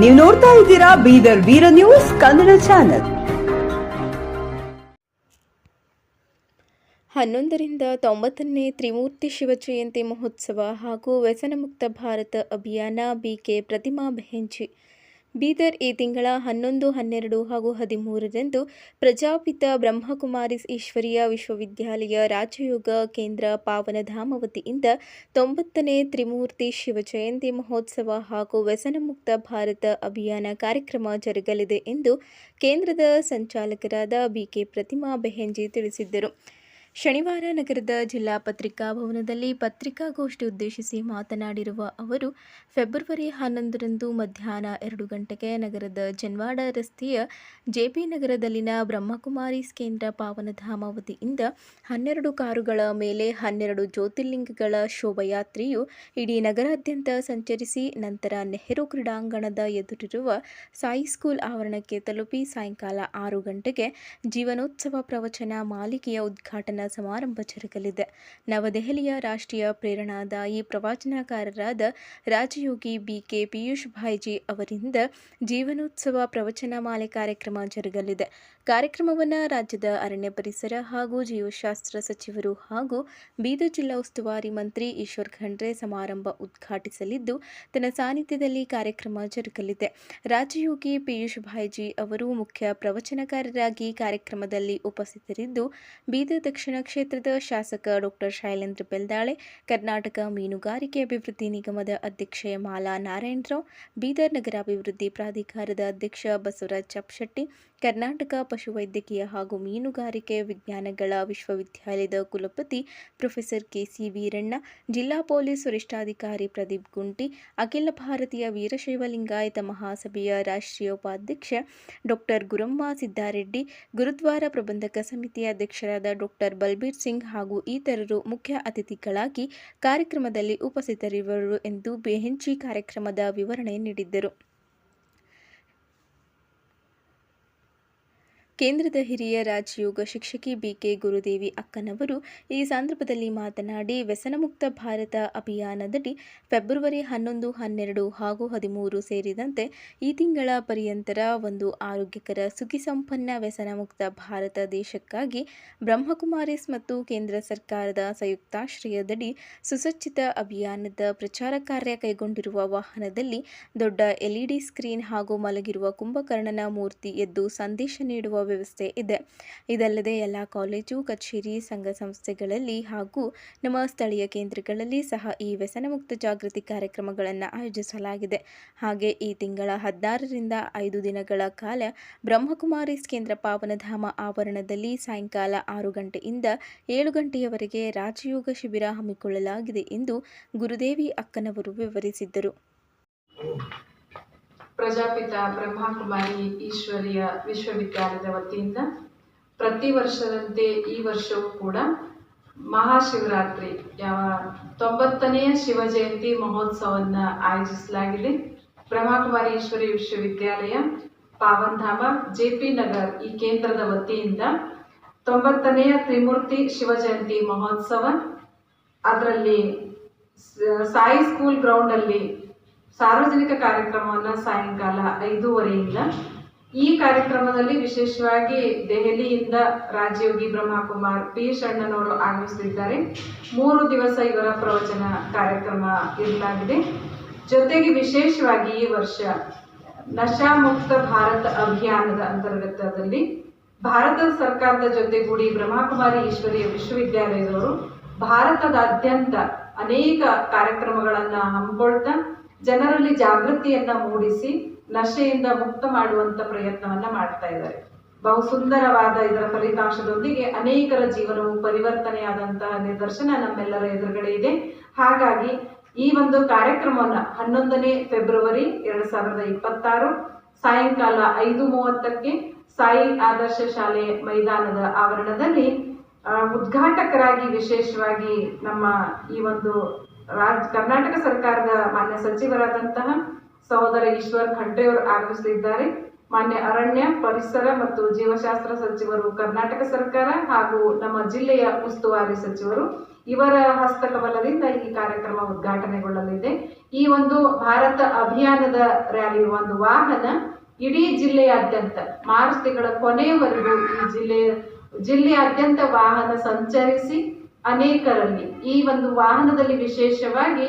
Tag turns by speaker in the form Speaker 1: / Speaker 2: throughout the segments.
Speaker 1: ನೀವು ನೋಡ್ತಾ ಇದ್ದೀರಾ ಬೀದರ್ ವೀರ ನ್ಯೂಸ್ ಕನ್ನಡ ಚಾನೆಲ್.
Speaker 2: ಹನ್ನೊಂದರಿಂದ ತೊಂಬತ್ತನೇ ತ್ರಿಮೂರ್ತಿ ಶಿವಜಯಂತಿ ಮಹೋತ್ಸವ ಹಾಗೂ ವ್ಯಸನಮುಕ್ತ ಭಾರತ ಅಭಿಯಾನ ಬಿಕೆ ಪ್ರತಿಮಾ ಬೆಹೆಂಚಿ. ಬೀದರ್ ಈ ತಿಂಗಳ ಹನ್ನೊಂದು, ಹನ್ನೆರಡು ಹಾಗೂ ಹದಿಮೂರರಂದು ಪ್ರಜಾಪಿತ ಬ್ರಹ್ಮಕುಮಾರಿ ಈಶ್ವರಿಯ ವಿಶ್ವವಿದ್ಯಾಲಯ ರಾಜಯೋಗ ಕೇಂದ್ರ ಪಾವನಧಾಮ ವತಿಯಿಂದ ತೊಂಬತ್ತನೇ ತ್ರಿಮೂರ್ತಿ ಶಿವಜಯಂತಿ ಮಹೋತ್ಸವ ಹಾಗೂ ವ್ಯಸನಮುಕ್ತ ಭಾರತ ಅಭಿಯಾನ ಕಾರ್ಯಕ್ರಮ ಜರುಗಲಿದೆ ಎಂದು ಕೇಂದ್ರದ ಸಂಚಾಲಕರಾದ ಬಿಕೆ ಪ್ರತಿಮಾ ಬೆಹೆಂಜಿ ತಿಳಿಸಿದ್ದರು. ಶನಿವಾರ ನಗರದ ಜಿಲ್ಲಾ ಪತ್ರಿಕಾ ಭವನದಲ್ಲಿ ಪತ್ರಿಕಾಗೋಷ್ಠಿ ಉದ್ದೇಶಿಸಿ ಮಾತನಾಡಿರುವ ಅವರು, ಫೆಬ್ರವರಿ ಹನ್ನೊಂದರಂದು ಮಧ್ಯಾಹ್ನ ಎರಡು ಗಂಟೆಗೆ ನಗರದ ಜನ್ವಾಡ ರಸ್ತೆಯ ಜೆಪಿ ನಗರದಲ್ಲಿನ ಬ್ರಹ್ಮಕುಮಾರೀಸ್ ಕೇಂದ್ರ ಪಾವನಧಾಮ ವತಿಯಿಂದ ಹನ್ನೆರಡು ಕಾರುಗಳ ಮೇಲೆ ಹನ್ನೆರಡು ಜ್ಯೋತಿರ್ಲಿಂಗಗಳ ಶೋಭಾಯಾತ್ರೆಯು ಇಡೀ ನಗರಾದ್ಯಂತ ಸಂಚರಿಸಿ ನಂತರ ನೆಹರು ಕ್ರೀಡಾಂಗಣದ ಎದುರಿರುವ ಸಾಯಿ ಸ್ಕೂಲ್ ಆವರಣಕ್ಕೆ ತಲುಪಿ ಸಾಯಂಕಾಲ ಆರು ಗಂಟೆಗೆ ಜೀವನೋತ್ಸವ ಪ್ರವಚನ ಮಾಲಿಕೆಯ ಉದ್ಘಾಟನಾ ಸಮಾರಂಭ ಜರುಗಲಿದೆ. ನವದೆಹಲಿಯ ರಾಷ್ಟ್ರೀಯ ಪ್ರೇರಣಾದಾಯಿ ಪ್ರವಚನಕಾರರಾದ ರಾಜಯೋಗಿ ಬಿಕೆ ಪಿಯೂಷ್ ಭಾಯ್ಜಿ ಅವರಿಂದ ಜೀವನೋತ್ಸವ ಪ್ರವಚನ ಮಾಲೆ ಕಾರ್ಯಕ್ರಮ ಜರುಗಲಿದೆ. ಕಾರ್ಯಕ್ರಮವನ್ನು ರಾಜ್ಯದ ಅರಣ್ಯ ಪರಿಸರ ಹಾಗೂ ಜೀವಶಾಸ್ತ್ರ ಸಚಿವರು ಹಾಗೂ ಬೀದರ್ ಜಿಲ್ಲಾ ಉಸ್ತುವಾರಿ ಮಂತ್ರಿ ಈಶ್ವರ್ ಖಂಡ್ರೆ ಸಮಾರಂಭ ಉದ್ಘಾಟಿಸಲಿದ್ದು, ತನ್ನ ಸಾನ್ನಿಧ್ಯದಲ್ಲಿ ಕಾರ್ಯಕ್ರಮ ಜರುಗಲಿದೆ. ರಾಜಯೋಗಿ ಪಿಯೂಷ್ ಭಾಯ್ಜಿ ಅವರು ಮುಖ್ಯ ಪ್ರವಚನಕಾರರಾಗಿ ಕಾರ್ಯಕ್ರಮದಲ್ಲಿ ಉಪಸ್ಥಿತರಿದ್ದು ಬೀದರ್ ದಕ್ಷಿಣ ಕ್ಷೇತ್ರದ ಶಾಸಕ ಡಾಕ್ಟರ್ ಶೈಲೇಂದ್ರ ಬೆಲ್ದಾಳೆ, ಕರ್ನಾಟಕ ಮೀನುಗಾರಿಕೆ ಅಭಿವೃದ್ಧಿ ನಿಗಮದ ಅಧ್ಯಕ್ಷೆ ಮಾಲಾ ನಾರಾಯಣರಾವ್, ಬೀದರ್ ನಗರಾಭಿವೃದ್ಧಿ ಪ್ರಾಧಿಕಾರದ ಅಧ್ಯಕ್ಷ ಬಸವರಾಜ್ ಚಪ್ಶೆಟ್ಟಿ ಕರ್ನಾಟಕ ಪಶುವೈದ್ಯಕೀಯ ಹಾಗೂ ಮೀನುಗಾರಿಕೆ ವಿಜ್ಞಾನಗಳ ವಿಶ್ವವಿದ್ಯಾಲಯದ ಕುಲಪತಿ ಪ್ರೊಫೆಸರ್ ಕೆಸಿ ವೀರಣ್ಣ, ಜಿಲ್ಲಾ ಪೊಲೀಸ್ ವರಿಷ್ಠಾಧಿಕಾರಿ ಪ್ರದೀಪ್ ಗುಂಟಿ, ಅಖಿಲ ಭಾರತೀಯ ವೀರಶೈವ ಲಿಂಗಾಯತ ಮಹಾಸಭೆಯ ರಾಷ್ಟ್ರೀಯ ಉಪಾಧ್ಯಕ್ಷ ಡಾಕ್ಟರ್ ಗುರಮ್ಮ ಸಿದ್ದಾರೆಡ್ಡಿ, ಗುರುದ್ವಾರ ಪ್ರಬಂಧಕ ಸಮಿತಿಯ ಅಧ್ಯಕ್ಷರಾದ ಡಾಕ್ಟರ್ ಬಲ್ಬೀರ್ ಸಿಂಗ್ ಹಾಗೂ ಇತರರು ಮುಖ್ಯ ಅತಿಥಿಗಳಾಗಿ ಕಾರ್ಯಕ್ರಮದಲ್ಲಿ ಉಪಸ್ಥಿತರಿರುವರು ಎಂದು ಬೆಹೆಂಚಿ ಕಾರ್ಯಕ್ರಮದ ವಿವರಣೆ ನೀಡಿದ್ದರು. ಕೇಂದ್ರದ ಹಿರಿಯ ರಾಜಯೋಗ ಶಿಕ್ಷಕಿ ಬಿಕೆ ಗುರುದೇವಿ ಅಕ್ಕನವರು ಈ ಸಂದರ್ಭದಲ್ಲಿ ಮಾತನಾಡಿ, ವ್ಯಸನಮುಕ್ತ ಭಾರತ ಅಭಿಯಾನದಡಿ ಫೆಬ್ರವರಿ ಹನ್ನೊಂದು, ಹನ್ನೆರಡು ಹಾಗೂ ಹದಿಮೂರು ಸೇರಿದಂತೆ ಈ ತಿಂಗಳ ಪರ್ಯಂತರ ಒಂದು ಆರೋಗ್ಯಕರ, ಸುಖಿಸಂಪನ್ನ, ವ್ಯಸನಮುಕ್ತ ಭಾರತ ದೇಶಕ್ಕಾಗಿ ಬ್ರಹ್ಮಕುಮಾರಿಸ್ ಮತ್ತು ಕೇಂದ್ರ ಸರ್ಕಾರದ ಸಂಯುಕ್ತಾಶ್ರಯದಡಿ ಸುಸಜ್ಜಿತ ಅಭಿಯಾನದ ಪ್ರಚಾರ ಕಾರ್ಯ ಕೈಗೊಂಡಿರುವ ವಾಹನದಲ್ಲಿ ದೊಡ್ಡ ಎಲ್ಇಡಿ ಸ್ಕ್ರೀನ್ ಹಾಗೂ ಮಲಗಿರುವ ಕುಂಭಕರ್ಣನ ಮೂರ್ತಿ ಎದ್ದು ಸಂದೇಶ ನೀಡುವ ವ್ಯವಸ್ಥೆ ಇದೆ. ಇದಲ್ಲದೆ ಎಲ್ಲ ಕಾಲೇಜು, ಕಚೇರಿ, ಸಂಘ ಸಂಸ್ಥೆಗಳಲ್ಲಿ ಹಾಗೂ ನಮ್ಮ ಸ್ಥಳೀಯ ಕೇಂದ್ರಗಳಲ್ಲಿ ಸಹ ಈ ವ್ಯಸನಮುಕ್ತ ಜಾಗೃತಿ ಕಾರ್ಯಕ್ರಮಗಳನ್ನು ಆಯೋಜಿಸಲಾಗಿದೆ. ಹಾಗೆ ಈ ತಿಂಗಳ ಹದಿನಾರರಿಂದ ಐದು ದಿನಗಳ ಕಾಲ ಬ್ರಹ್ಮಕುಮಾರೀಸ್ ಕೇಂದ್ರ ಪಾವನಧಾಮ ಆವರಣದಲ್ಲಿ ಸಾಯಂಕಾಲ ಆರು ಗಂಟೆಯಿಂದ ಏಳು ಗಂಟೆಯವರೆಗೆ ರಾಜಯೋಗ ಶಿಬಿರ ಹಮ್ಮಿಕೊಳ್ಳಲಾಗಿದೆ ಎಂದು ಗುರುದೇವಿ ಅಕ್ಕನವರು ವಿವರಿಸಿದ್ದರು.
Speaker 3: ಪ್ರಜಾಪಿತ ಬ್ರಹ್ಮಕುಮಾರಿ ಈಶ್ವರಿಯ ವಿಶ್ವವಿದ್ಯಾಲಯದ ವತಿಯಿಂದ ಪ್ರತಿ ವರ್ಷದಂತೆ ಈ ವರ್ಷವೂ ಕೂಡ ಮಹಾಶಿವರಾತ್ರಿ, ಯಾವ ತೊಂಬತ್ತನೆಯ ಶಿವ ಜಯಂತಿ ಮಹೋತ್ಸವವನ್ನು ಆಯೋಜಿಸಲಾಗಿದೆ. ಬ್ರಹ್ಮಕುಮಾರಿ ಈಶ್ವರಿ ವಿಶ್ವವಿದ್ಯಾಲಯ, ಪಾವನ್ಧಾಮ, ಜೆ ಪಿ ನಗರ್ ಈ ಕೇಂದ್ರದ ವತಿಯಿಂದ ತೊಂಬತ್ತನೆಯ ತ್ರಿಮೂರ್ತಿ ಶಿವ ಜಯಂತಿ ಮಹೋತ್ಸವ. ಅದರಲ್ಲಿ ಸಾಯಿ ಸ್ಕೂಲ್ ಗ್ರೌಂಡಲ್ಲಿ ಸಾರ್ವಜನಿಕ ಕಾರ್ಯಕ್ರಮವನ್ನು ಸಾಯಂಕಾಲ ಐದೂವರೆಯಿಂದ. ಈ ಕಾರ್ಯಕ್ರಮದಲ್ಲಿ ವಿಶೇಷವಾಗಿ ದೆಹಲಿಯಿಂದ ರಾಜಯೋಗಿ ಬ್ರಹ್ಮಕುಮಾರ್, ಪಿ ಶಣ್ಣನವರು ಆಗಮಿಸಲಿದ್ದಾರೆ ಮೂರು ದಿವಸ ಇವರ ಪ್ರವಚನ ಕಾರ್ಯಕ್ರಮ ಇರಲಾಗಿದೆ. ಜೊತೆಗೆ ವಿಶೇಷವಾಗಿ ಈ ವರ್ಷ ನಶಾಮುಕ್ತ ಭಾರತ ಅಭಿಯಾನದ ಅಂತರ್ಗತದಲ್ಲಿ ಭಾರತ ಸರ್ಕಾರದ ಜೊತೆಗೂಡಿ ಬ್ರಹ್ಮಕುಮಾರಿ ಈಶ್ವರಿಯ ವಿಶ್ವವಿದ್ಯಾಲಯದವರು ಭಾರತದಾದ್ಯಂತ ಅನೇಕ ಕಾರ್ಯಕ್ರಮಗಳನ್ನ ಹಮ್ಮಿಕೊಳ್ತಾ ಜನರಲ್ಲಿ ಜಾಗೃತಿಯನ್ನ ಮೂಡಿಸಿ ನಶೆಯಿಂದ ಮುಕ್ತ ಮಾಡುವಂತ ಪ್ರಯತ್ನವನ್ನ ಮಾಡ್ತಾ ಇದ್ದಾರೆ. ಬಹು ಸುಂದರವಾದ ಇದರ ಫಲಿತಾಂಶದೊಂದಿಗೆ ಅನೇಕರ ಜೀವನವು ಪರಿವರ್ತನೆಯಾದಂತಹ ನಿದರ್ಶನ ನಮ್ಮೆಲ್ಲರ ಎದುರುಗಡೆ ಇದೆ. ಹಾಗಾಗಿ ಈ ಒಂದು ಕಾರ್ಯಕ್ರಮವನ್ನ ಹನ್ನೊಂದನೇ ಫೆಬ್ರವರಿ ಎರಡ್ ಸಾವಿರದ ಇಪ್ಪತ್ತಾರು ಸಾಯಂಕಾಲ ಐದು ಮೂವತ್ತಕ್ಕೆ ಸಾಯಿ ಆದರ್ಶ ಶಾಲೆ ಮೈದಾನದ ಆವರಣದಲ್ಲಿ ಉದ್ಘಾಟಕರಾಗಿ ವಿಶೇಷವಾಗಿ ನಮ್ಮ ಈ ಒಂದು ರಾಜ್, ಕರ್ನಾಟಕ ಸರ್ಕಾರದ ಮಾನ್ಯ ಸಚಿವರಾದಂತಹ ಸಹೋದರ ಈಶ್ವರ್ ಖಂಡ್ರೆ ಅವರು ಆಗಮಿಸಲಿದ್ದಾರೆ. ಮಾನ್ಯ ಅರಣ್ಯ, ಪರಿಸರ ಮತ್ತು ಜೀವಶಾಸ್ತ್ರ ಸಚಿವರು ಕರ್ನಾಟಕ ಸರ್ಕಾರ ಹಾಗೂ ನಮ್ಮ ಜಿಲ್ಲೆಯ ಉಸ್ತುವಾರಿ ಸಚಿವರು ಇವರ ಹಸ್ತಕಮಲದಿಂದ ಈ ಕಾರ್ಯಕ್ರಮ ಉದ್ಘಾಟನೆಗೊಳ್ಳಲಿದೆ. ಈ ಒಂದು ಭಾರತ ಅಭಿಯಾನದ ರ್ಯಾಲಿ ಒಂದು ವಾಹನ ಇಡೀ ಜಿಲ್ಲೆಯಾದ್ಯಂತ ಮಾರ್ಚ್ ತಿಂಗಳ ಕೊನೆಯವರೆಗೂ ಈ ಜಿಲ್ಲೆಯ ಜಿಲ್ಲೆಯಾದ್ಯಂತ ವಾಹನ ಸಂಚರಿಸಿ ಅನೇಕರಲ್ಲಿ. ಈ ಒಂದು ವಾಹನದಲ್ಲಿ ವಿಶೇಷವಾಗಿ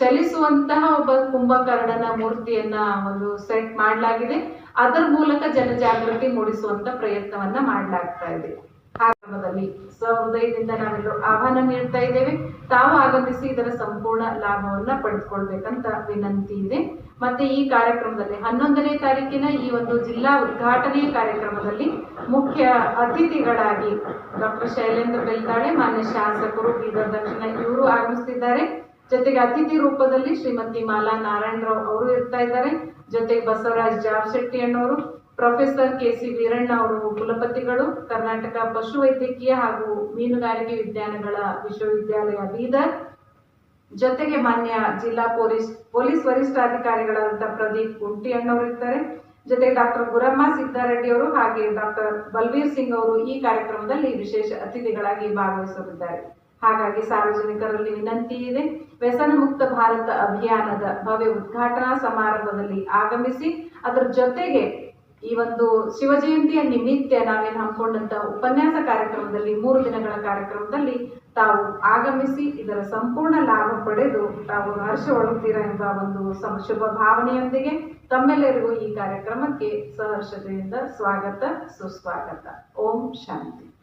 Speaker 3: ಚಲಿಸುವಂತಹ ಒಬ್ಬ ಕುಂಭಕರ್ಣನ ಮೂರ್ತಿಯನ್ನ ಒಂದು ಸೆಟ್ ಮಾಡಲಾಗಿದೆ. ಅದರ ಮೂಲಕ ಜನಜಾಗೃತಿ ಮೂಡಿಸುವಂತ ಪ್ರಯತ್ನವನ್ನ ಮಾಡಲಾಗ್ತಾ ಇದೆ. ಕಾರ್ಯಕ್ರಮದಲ್ಲಿ. ಸಹೃದಯದಿಂದ ನಾವೆಲ್ಲರೂ ಆಹ್ವಾನ ನೀಡ್ತಾ ಇದ್ದೇವೆ. ತಾವು ಆಗಮಿಸಿ ಇದರ ಸಂಪೂರ್ಣ ಲಾಭವನ್ನ ಪಡೆದುಕೊಳ್ಬೇಕಂತ ವಿನಂತಿ ಇದೆ. ಮತ್ತೆ ಈ ಕಾರ್ಯಕ್ರಮದಲ್ಲಿ ಹನ್ನೊಂದನೇ ತಾರೀಕಿನ ಈ ಒಂದು ಜಿಲ್ಲಾ ಉದ್ಘಾಟನೆ ಕಾರ್ಯಕ್ರಮದಲ್ಲಿ ಮುಖ್ಯ ಅತಿಥಿಗಳಾಗಿ ಡಾಕ್ಟರ್ ಶೈಲೇಂದ್ರ ಬೆಳ್ತಾಳೆ ಮಾನ್ಯ ಶಾಸಕರು ಬೀದರ್ ದಕ್ಷಿಣ ಇವರು ಆಗಮಿಸುತ್ತಿದ್ದಾರೆ. ಜೊತೆಗೆ ಅತಿಥಿ ರೂಪದಲ್ಲಿ ಶ್ರೀಮತಿ ಮಾಲಾ ನಾರಾಯಣರಾವ್ ಅವರು ಇರ್ತಾ ಇದ್ದಾರೆ. ಜೊತೆಗೆ ಬಸವರಾಜ್ ಜಾರ್ಶೆಟ್ಟಿ ಅಣ್ಣವರು ಪ್ರೊಫೆಸರ್ ಕೆ ಸಿ ವೀರಣ್ಣ ಅವರು, ಕುಲಪತಿಗಳು, ಕರ್ನಾಟಕ ಪಶುವೈದ್ಯಕೀಯ ಹಾಗೂ ಮೀನುಗಾರಿಕೆ ವಿಜ್ಞಾನಗಳ ವಿಶ್ವವಿದ್ಯಾಲಯ ಬೀದರ್. ಜೊತೆಗೆ ಮಾನ್ಯ ಜಿಲ್ಲಾ ಪೊಲೀಸ್ ಪೊಲೀಸ್ ವರಿಷ್ಠಾಧಿಕಾರಿಗಳಾದಂಥ ಪ್ರದೀಪ್ ಕುಂಟಿ ಅಣ್ಣವರು ಇರ್ತಾರೆ ಜೊತೆಗೆ ಡಾಕ್ಟರ್ ಗುರಮ್ಮ ಸಿದ್ದಾರೆಡ್ಡಿ ಅವರು ಹಾಗೆ ಡಾಕ್ಟರ್ ಬಲ್ವೀರ್ ಸಿಂಗ್ ಅವರು ಈ ಕಾರ್ಯಕ್ರಮದಲ್ಲಿ ವಿಶೇಷ ಅತಿಥಿಗಳಾಗಿ ಭಾಗವಹಿಸಲಿದ್ದಾರೆ. ಹಾಗಾಗಿ ಸಾರ್ವಜನಿಕರಲ್ಲಿ ವಿನಂತಿ ಇದೆ. ವ್ಯಸನ ಮುಕ್ತ ಭಾರತ ಅಭಿಯಾನದ ಭವ್ಯ ಉದ್ಘಾಟನಾ ಸಮಾರಂಭದಲ್ಲಿ ಆಗಮಿಸಿ, ಅದರ ಜೊತೆಗೆ ಈ ಒಂದು ಶಿವಜಯಂತಿಯ ನಿಮಿತ್ತ ನಾವೇನು ಹಮ್ಮಿಕೊಂಡಂತ ಉಪನ್ಯಾಸ ಕಾರ್ಯಕ್ರಮದಲ್ಲಿ, ಮೂರು ದಿನಗಳ ಕಾರ್ಯಕ್ರಮದಲ್ಲಿ ತಾವು ಆಗಮಿಸಿ ಇದರ ಸಂಪೂರ್ಣ ಲಾಭ ಪಡೆದು ತಾವು ಹರ್ಷ ಎಂಬ ಒಂದು ಶುಭ ಭಾವನೆಯೊಂದಿಗೆ ತಮ್ಮೆಲ್ಲರಿಗೂ ಈ ಕಾರ್ಯಕ್ರಮಕ್ಕೆ ಸಹರ್ಷತೆಯಿಂದ ಸ್ವಾಗತ, ಸುಸ್ವಾಗತ. ಓಂ ಶಾಂತಿ.